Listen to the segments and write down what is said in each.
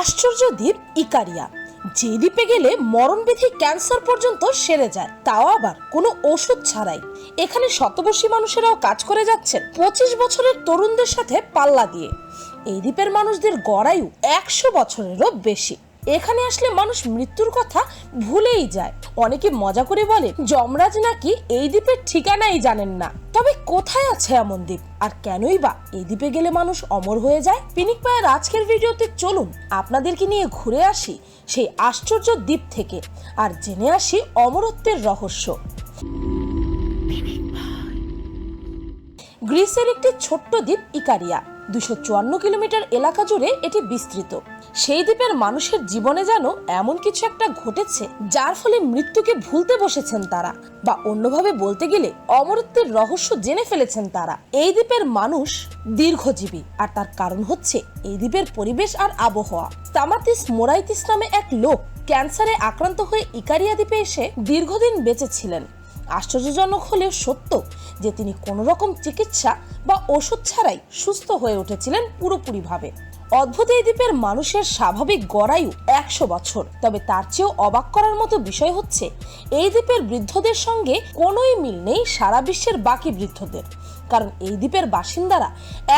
আশ্চর্য দ্বীপ ইকারিয়া। যে দ্বীপে গেলে মরণবিধি ক্যান্সার পর্যন্ত সেরে যায়, তাও আবার কোনো ওষুধ ছাড়াই। এখানে শতবর্ষী মানুষেরাও কাজ করে যাচ্ছেন পঁচিশ বছরের তরুণদের সাথে পাল্লা দিয়ে। এই দ্বীপের মানুষদের গড়ায়ু একশো বছরেরও বেশি। এখানে আসলে মানুষ মৃত্যুর কথা ভুলেই যায়। অনেকে মজা করে বলে, যমরাজ নাকি এই দ্বীপের ঠিকানাই জানেন না। তবে কোথায় আছে এমন দ্বীপ? আর কেনই বা এই দ্বীপে গেলে মানুষ অমর হয়ে যায়? পিনিক পায়ের আজকের ভিডিওতে চলুন আপনাদেরকে নিয়ে ঘুরে আসি সেই আশ্চর্য দ্বীপ থেকে আর জেনে আসি অমরত্বের রহস্য। গ্রিসের একটি ছোট্ট দ্বীপ ইকারিয়া। দুশো চুয়ান্ন কিলোমিটার এলাকা জুড়ে এটি বিস্তৃত। সেই দ্বীপের মানুষের জীবনে যেন এমন কিছু একটা ঘটেছে, যার ফলে মৃত্যুকে ভুলতে বসেছেন তারা বা অন্যভাবে বলতে গেলে অমরত্বের রহস্য জেনে ফেলেছেন তারা। এই দ্বীপের মানুষ দীর্ঘজীবী আর তার কারণ হচ্ছে এই দ্বীপের পরিবেশ আর আবহাওয়া। তামাতিস মোরাইতিস নামে এক লোক ক্যান্সারে আক্রান্ত হয়ে ইকারিয়া দ্বীপে এসে দীর্ঘদিন বেঁচে ছিলেন। আশ্চর্যজনক হলেও সত্য যে তিনি কোনো রকম চিকিৎসা বা ওষুধ ছাড়াই সুস্থ হয়ে উঠেছিলেন পুরোপুরিভাবে। অদ্ভুত এই দ্বীপের মানুষের স্বাভাবিক গড়ায়ু একশো বছর। তবে তার চেয়েও অবাক করার মতো বিষয় হচ্ছে, এই দ্বীপের বৃদ্ধদের সঙ্গে কোনোই মিল নেই সারা বিশ্বের বাকি বৃদ্ধদের। কারণ এই দ্বীপের বাসিন্দারা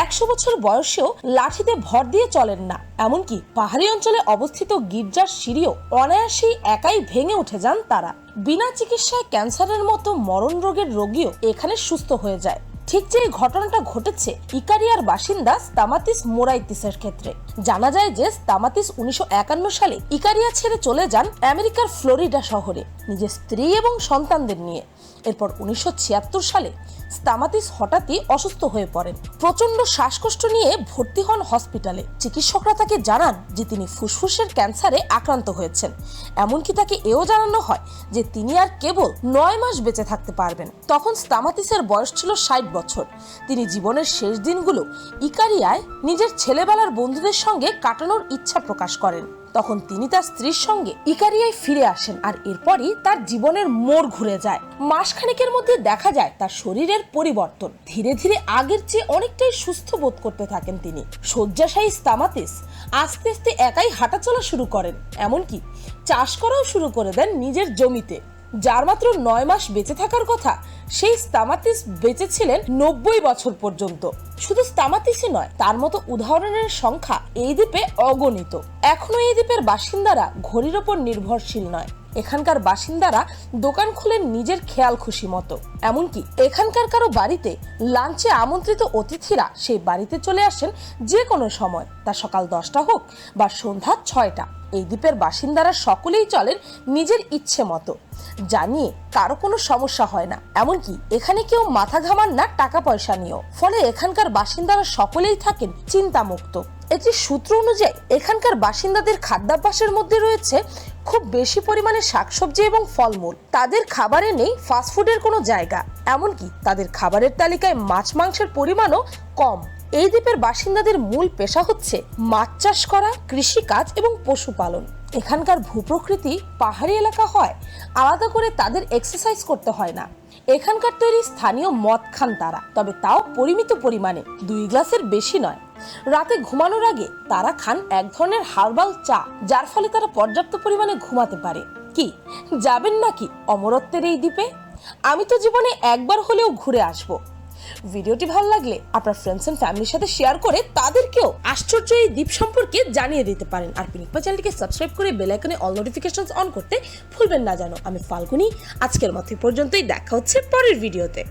একশো বছর বয়সেও লাঠিতে ভর দিয়ে চলেন না। এমনকি পাহাড়ি অঞ্চলে অবস্থিত গির্জার সিঁড়িও অনায়াসেই একাই ভেঙে উঠে যান তারা। বিনা চিকিৎসায় ক্যান্সারের মতো মরণ রোগের রোগীও এখানে সুস্থ হয়ে যায়। ঠিক যে ঘটনাটা ঘটেছে, ইকারিয়ার বাসিন্দা স্তামাতিস মোরাইতিসের ক্ষেত্রে। জানা যায় যে স্তামাতিস উনিশশো একান্ন সালে ইকারিয়া ছেড়ে চলে যান আমেরিকার ফ্লোরিডা শহরে নিজের স্ত্রী এবং সন্তানদের নিয়ে। এরপর উনিশশো ছিয়াত্তর সালে স্তামাতিস হঠাৎই অসুস্থ হয়ে পড়েন। প্রচণ্ড শ্বাসকষ্ট নিয়ে ভর্তি হন হসপিটালে। চিকিৎসকরা তাকে জানান যে তিনি ফুসফুসের ক্যান্সারে আক্রান্ত হয়েছেন। এমনকি তাকে এও জানানো হয় যে তিনি আর কেবল নয় মাস বেঁচে থাকতে পারবেন। তখন স্তামাতিসের বয়স ছিল ষাট বছর। তিনি জীবনের শেষ দিনগুলো ইকারিয়ায় নিজের ছেলেবেলার বন্ধুদের সঙ্গে কাটানোর ইচ্ছা প্রকাশ করেন। তখন তিনি তার স্ত্রীর সঙ্গে ইকারিয়ায় ফিরে আসেন আর এরপরই তার জীবনের মোড় ঘুরে যায়। মাসখানেকের মধ্যে দেখা যায় তার শরীরের পরিবর্তন। ধীরে ধীরে আগের চেয়ে অনেকটাই সুস্থ বোধ করতে থাকেন তিনি। শয্যাশায়ী স্তামাতিস আস্তে আস্তে একাই হাঁটাচলা শুরু করেন। এমনকি চাষ করাও শুরু করে দেন নিজের জমিতে। যার মাত্র নয় মাস বেঁচে থাকার কথা, সেই স্তামাতিস বেঁচে ছিলেন নব্বই বছর পর্যন্ত। শুধু স্তামাতিসই নয়, তার মতো উদাহরণের সংখ্যা এই দ্বীপে অগণিত। এখনও এই দ্বীপের বাসিন্দারা ঘড়ির ওপর নির্ভরশীল নয়। এখানকার বাসিন্দারা দোকান খুলেন নিজের খেয়াল খুশি মতো। এমনকি এখানকার কারও বাড়িতে লাঞ্চে আমন্ত্রিত অতিথিরা সেই বাড়িতে চলে আসেন যে কোনো সময়, তা সকাল দশটা হোক বা সন্ধ্যা ছয়টা। এই দ্বীপের বাসিন্দারা সকলেই চলেন নিজের ইচ্ছে মতো। জানিয়ে কারও কোনো সমস্যা হয় না। এমনকি এখানে কেউ মাথা ঘামান না, টাকা পয়সা নিয়েও। ফলে এখানকার বাসিন্দারা সকলেই থাকেন চিন্তামুক্ত। একটি সূত্র অনুযায়ী এখানকার বাসিন্দাদের খাদ্যাভ্যাসের মধ্যে রয়েছে খুব বেশি পরিমাণে শাকসবজি এবং ফলমূল। তাদের খাবারে নেই ফাস্টফুডের কোনো জায়গা। এমনকি তাদের খাবারের তালিকায় মাছ মাংসের পরিমাণও কম। এই দ্বীপের বাসিন্দাদের মূল পেশা হচ্ছে মাছ চাষ করা, কৃষিকাজ এবং পশুপালন। এখানকার ভূপ্রকৃতি পাহাড়ি এলাকা হয়। আলাদা করে তাদের এক্সারসাইজ করতে হয় না। এখানকার তৈরি স্থানীয় মদ খান তারা। তবে তাও পরিমিত পরিমাণে। দুই গ্লাসের বেশি নয়। রাতে ঘুমানোর আগে তারা খান এক ধরনের হার্বাল চা, যার ফলে তারা পর্যাপ্ত পরিমাণে ঘুমাতে পারে। কি, যাবেন নাকি অমরত্বের এই দ্বীপে? আমি তো জীবনে একবার হলেও ঘুরে আসব। ভিডিওটি ভালো লাগলে আপনার ফ্রেন্ডস এন্ড ফ্যামিলির সাথে শেয়ার করে তাদেরকেও আশ্চর্য এই দ্বীপ সম্পর্কে জানিয়ে দিতে পারেন। আর পিনিকপা চ্যানেলটিকে সাবস্ক্রাইব করে বেল আইকনে অল নোটিফিকেশনস অন করতে ভুলবেন না জানো। আমি ফাল্গুনি, আজকের মতো পর্যন্তই। দেখা হচ্ছে পরের ভিডিওতে